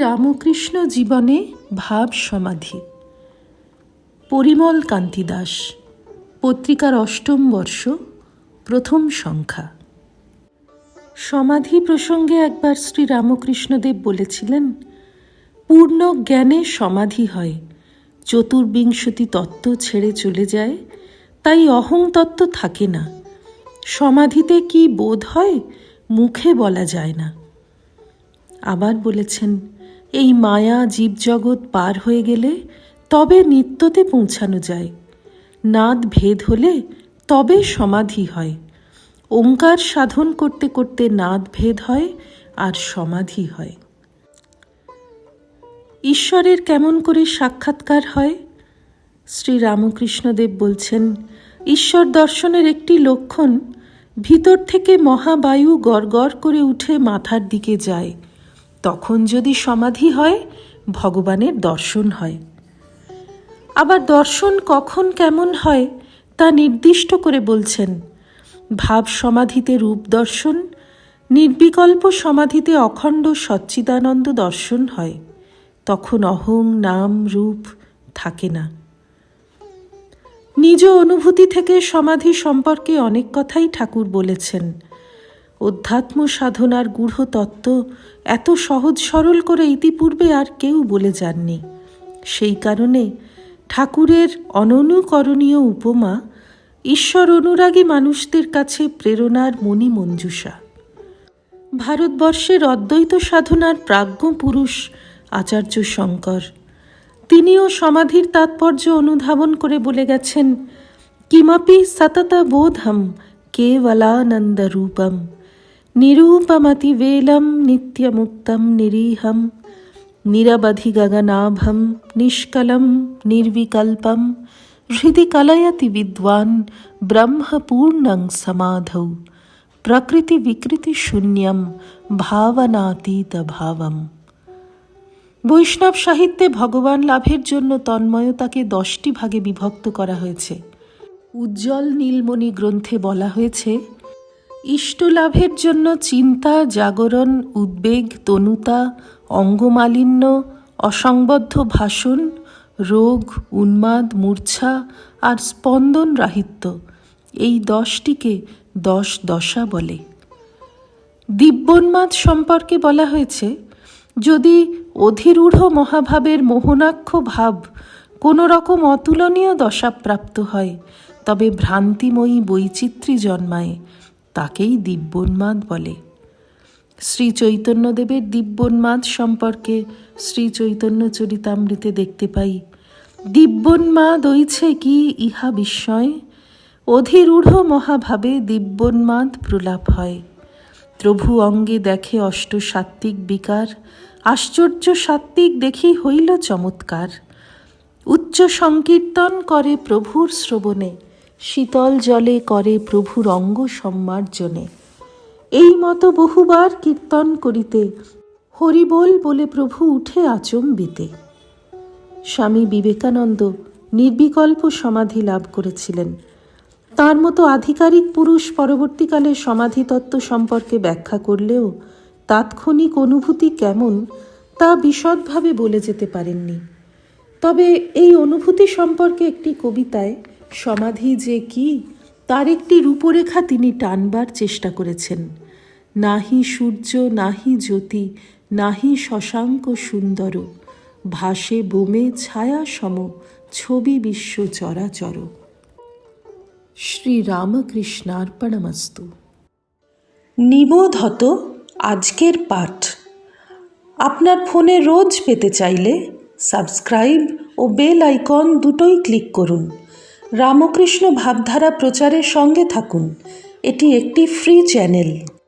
রামকৃষ্ণ জীবনে ভাব সমাধি। পরিমল কান্তি দাস, পত্রিকার অষ্টম বর্ষ, প্রথম সংখ্যা। সমাধি প্রসঙ্গে একবার শ্রী রামকৃষ্ণদেব বলেছিলেন, পূর্ণ জ্ঞানে সমাধি হয়, চতুর্বিংশতি তত্ত্ব ছেড়ে চলে যায়, তাই অহং তত্ত্ব থাকে না। সমাধিতে কি বোধ হয়, মুখে বলা যায় না। আবার বলেছেন এই মায়া জীবজগৎ পার হয়ে গেলে তবে নিত্যতে পৌঁছানো যায়। নাদ ভেদ হলে তবে সমাধি হয়। ওঙ্কার সাধন করতে করতে নাদ ভেদ হয় আর সমাধি হয়। ঈশ্বরের কেমন করে সাক্ষাৎকার হয়? শ্রী রামকৃষ্ণদেব বলছেন, ঈশ্বর দর্শনের একটি লক্ষণ ভিতর থেকে মহাবায়ু গড়গড় করে উঠে মাথার দিকে যায়। তখন যদি সমাধি হয়, ভগবানের দর্শন হয়। আবার দর্শন কখন কেমন হয়, তা নির্দিষ্ট করে বলছেন, ভাব সমাধিতে রূপ দর্শন, নির্বিকল্প সমাধিতে অখণ্ড সচ্চিদানন্দ দর্শন হয়, তখন অহং নাম রূপ থাকে না। নিজ অনুভূতি থেকে সমাধি সম্পর্কে অনেক কথাই ঠাকুর বলেছেন। অধ্যাত্ম সাধনার গূঢ় তত্ত্ব এত সহজ সরল করে ইতিপূর্বে আর কেউ বলে যাননি। সেই কারণে ঠাকুরের অননুকরণীয় উপমা ঈশ্বর অনুরাগী মানুষদের কাছে প্রেরণার মণি মঞ্জুষা ভারতবর্ষের অদ্বৈত সাধনার প্রাজ্ঞ পুরুষ আচার্য শঙ্কর। তিনিও সমাধির তাৎপর্য অনুধাবন করে বলে গেছেন, কিমপি সতত বোধম কেবলানন্দ রূপম নিরূপমতিবেলম নিত্যমুক্তম নিরীহম নিরবধি গগনাভম নিষ্কলম নির্বিকল্পম হৃদি কলয়তি বিদ্বান ব্রহ্মপূর্ণং সমাধৌ প্রকৃতি বিকৃতি শূন্যম ভাবনাতীত ভাবম বৈষ্ণব সাহিত্যে ভগবান লাভের জন্য তন্ময়তাকে দশটি ভাগে বিভক্ত করা হয়েছে। উজ্জ্বল নীলমণি গ্রন্থে বলা হয়েছে ইষ্ট লাভের জন্য চিন্তা, জাগরণ, উদ্বেগ, তনুতা, অঙ্গমালিন্য, অসংবদ্ধ ভাষণ, রোগ, উন্মাদ, মূর্ছা আর স্পন্দন রাহিত্য। এই দশটিকে দশ দশা বলে। দিব্যোন্মাদ সম্পর্কে বলা হয়েছে, যদি অধীরূঢ় মহাভাবের মোহনাক্ষ ভাব কোনো রকম অতুলনীয় দশাপ্রাপ্ত হয়, তবে ভ্রান্তিময়ী বৈচিত্র্য জন্মায়। তাকেই দিব্যোন্মাদ বলে। শ্রী চৈতন্যদেবের দিব্যোন্মাদ সম্পর্কে শ্রী চৈতন্য চরিতামৃতে দেখতে পাই, দিব্যোন্মাদ ওইছে কি ইহা বিস্ময়? অধীরূঢ় মহাভাবে দিব্যোন্মাদ প্রলাপ হয়। প্রভু অঙ্গে দেখে অষ্ট সাত্ত্বিক বিকার, আশ্চর্য সাত্ত্বিক দেখি হইল চমৎকার। উচ্চ সংকীর্তন করে প্রভুর শ্রবণে শীতল জলে করে প্রভুর অঙ্গ সম্মার্জনে। এই মতো বহুবার কীর্তন করিতে হরিবোল বলে প্রভু উঠে আচম্বিতে। স্বামী বিবেকানন্দ নির্বিকল্প সমাধি লাভ করেছিলেন। তার মতো আধিকারিক পুরুষ পরবর্তীকালে সমাধি তত্ত্ব সম্পর্কে ব্যাখ্যা করলেও তাৎক্ষণিক অনুভূতি কেমন তা বিশদভাবে বলে যেতে পারেননি। তবে এই অনুভূতি সম্পর্কে একটি কবিতায় সমাধি যে কি, তার একটি রূপরেখা তিনি টানবার চেষ্টা করেছেন। নাহি সূর্য, নাহি জ্যোতি, নাহি শশাঙ্ক সুন্দর, ভাসে বোমে ছায়া সম, ছবি বিশ্ব চরাচর। শ্রী রামকৃষ্ণার্পণমস্তু নিবোধত আজকের পাঠ। আপনার ফোনে রোজ পেতে চাইলে সাবস্ক্রাইব ও বেল আইকন দুটোই ক্লিক করুন। রামকৃষ্ণ ভাবধারা প্রচারের সঙ্গে থাকুন। এটি একটি ফ্রি চ্যানেল